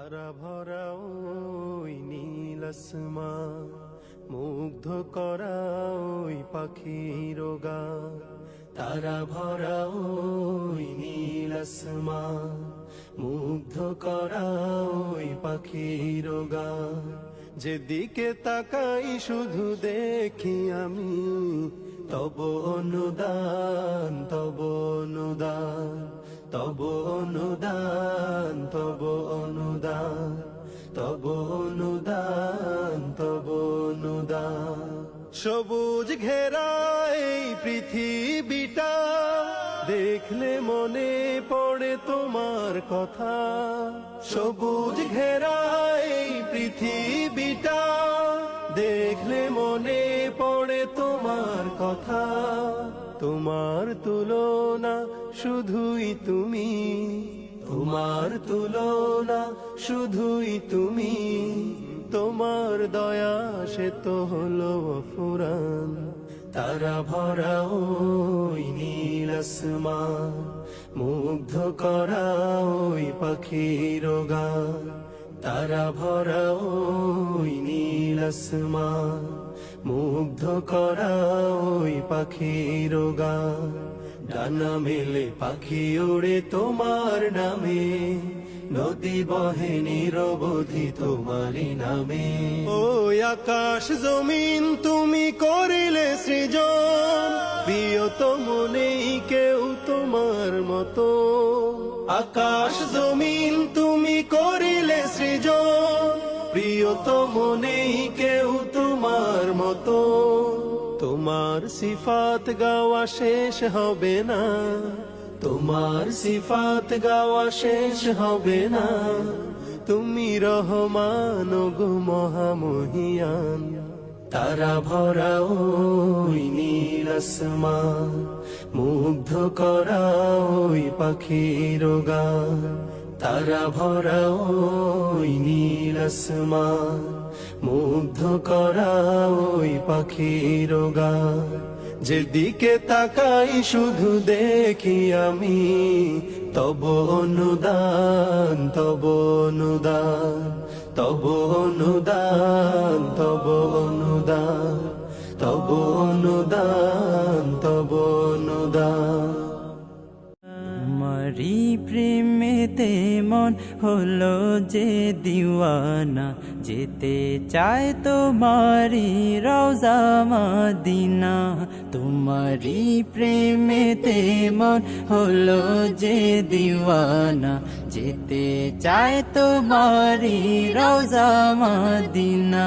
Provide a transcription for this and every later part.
তারা ভরা ওই নীল মুগ্ধ করা ওই পাখির গান তারা ভরা ওই নীল মুগ্ধ করা ওই পাখির গান যেদিকে তাকাই শুধু দেখি আমি, তব অনুদান তব অনুদান। তব অনুদান তব অনুদান তব অনুদান তব অনুদান। সবুজ ঘেরা এই পৃথিবীটা, দেখলে মনে পড়ে তোমার কথা। সবুজ ঘেরা এই পৃথিবীটা, দেখলে মনে পড়ে তোমার কথা। তোমার তুলনা শুধুই তুমি। তোমার তুলনা শুধুই তুমি। তোমার দয়া সে তো হলো ফুরান তারা ভরা ওই নীল মুগ্ধ করা পাখির গান। তারা ভরা ওই নীল মুগ্ধ করা ওই পাখির গান। ডানা মেলে পাখি ওড়ে তোমার নামে। নদী বহে নিরবধি তোমারই নামে। ও আকাশ জমিন তুমি করিলে সৃজন। প্রিয়তম নেই কেউ তোমার মতো। আকাশ জমিন তুমি করিলে সৃজন। প্রিয়তম নেই কেউ তোমার মতো। তোমার সিফাত গাওয়া শেষ হবে না। তোমার সিফাত গাওয়া শেষ হবে না। তুমি রহমান গো মহামহিয়ান। তারা ভরা ওই মুগ্ধ করা পাখির গান। তারা ভরা ওই মুগ্ধ করা ওই পাখির গান। যেদিকে তাকাই শুধু দেখি আমি, তব অনুদান তব অনুদান তব অনুদান তব অনুদান তব অনুদান মন হলো যে দিওয়ানা, যেতে চায় তোমারি রওজা মাদিনা। তোমারি প্রেমেতে মন হলো যে দিওয়ানা, যেতে চায় তোমারি রওজা Medina.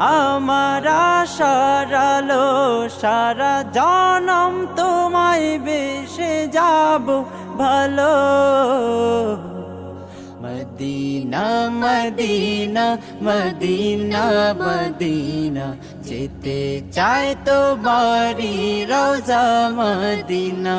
আমার সারালো সারা জনম তোমায় বেশে যাব ভালো। মদিনা মদিনা মদিনা মদিনা, যেতে চায় তো বাড়ি রোজা মদিনা।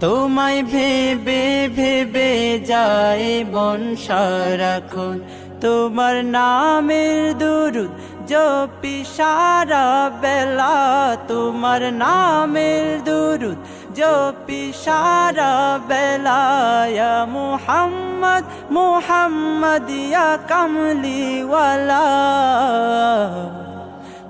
তোমায় ভেবে ভেবে যায় মন সারাক্ষণ। তোমার নামের দুরুদ জপি সারা বেলা। তোমার নামের দুরুদ জপি সারা বেলায়া মুহাম্মদ মুহাম্মদ ইয়া কামলিওয়ালা।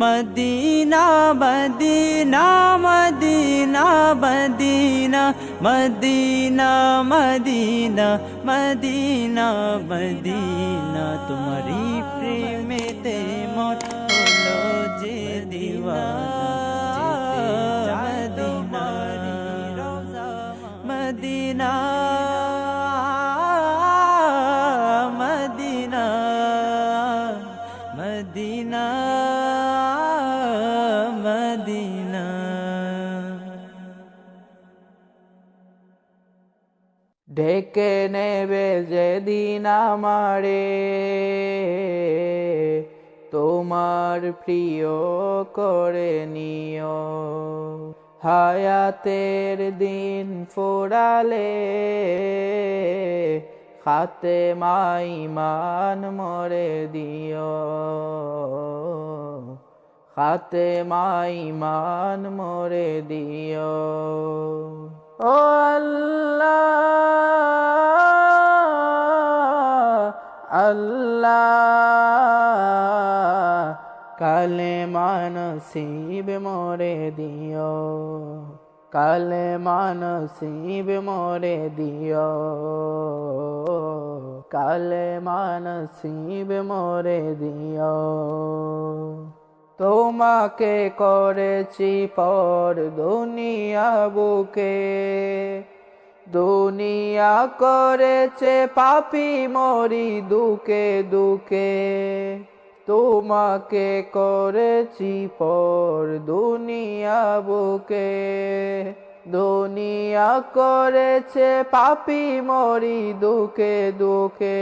Medina Medina Medina Medina Medina Medina Medina Medina তোমারি ডেকে নেবে যেদিন আমারে, তোমার প্রিয় করে নিও। হায়াতের দিন ফোরালে, খাতে মাইমান মরে দিও। খাতে মাইমান মরে দিও। ও আল্লাহ আল্লাহ কালে মানসিব মরে দিও। কালে মানসিব মরে দিও। কালে মানসিব মরে দিও। তোমাকে করেছি পর দুনিয়া বুকে। দুনিয়া করেছে পাপি মরি দুকে দুকে। তোমাকে করেছি পর দুনিয়া বুকে। দুনিয়া করেছে পাপি মরি দুকে দুকে।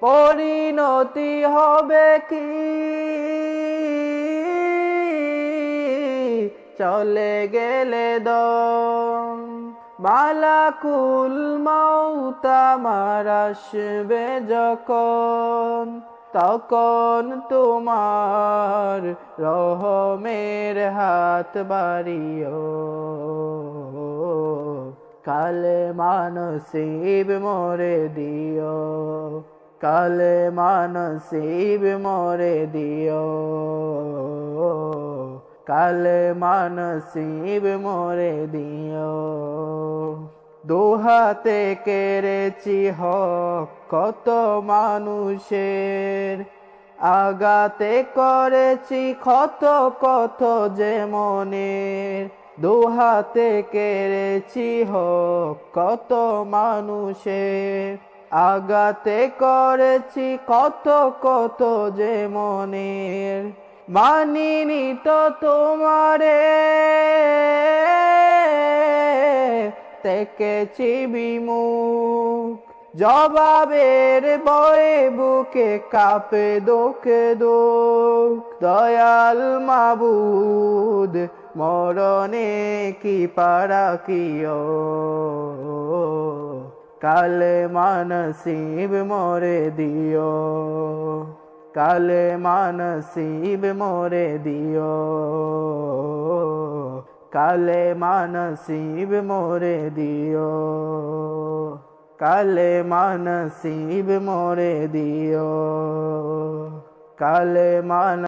পরিণতি হবে কি? চলে গেলে দম মালাকুল মৌতা মারাসবে যখন, তখন তোমার রহমের হাত বাড়িও। কালে মানসিব মরে দিও, কালে মানসিব মরে দিও। কালে মানসিব মরে দিও। দোহাতে কেড়েছি হক, কত মানুষের আগাতে করেছি কত কত যে মনের। দোহাতে কেড়েছি হক, কত মানুষের আগাতে করেছি কত কত যে মনের। মানিনি তো তোমারে। তেকেছি বিমুখ জবাবের বয়ে বুকে কাপে দোকে দোক দয়াল মাবুদ, মরণে কি পারা কিও কালে মানসিব মরে দিও। কালে মানসিব মরে দিও কালে মানসিব মরে দিও কালে মানসিব মরে দিও কালে মান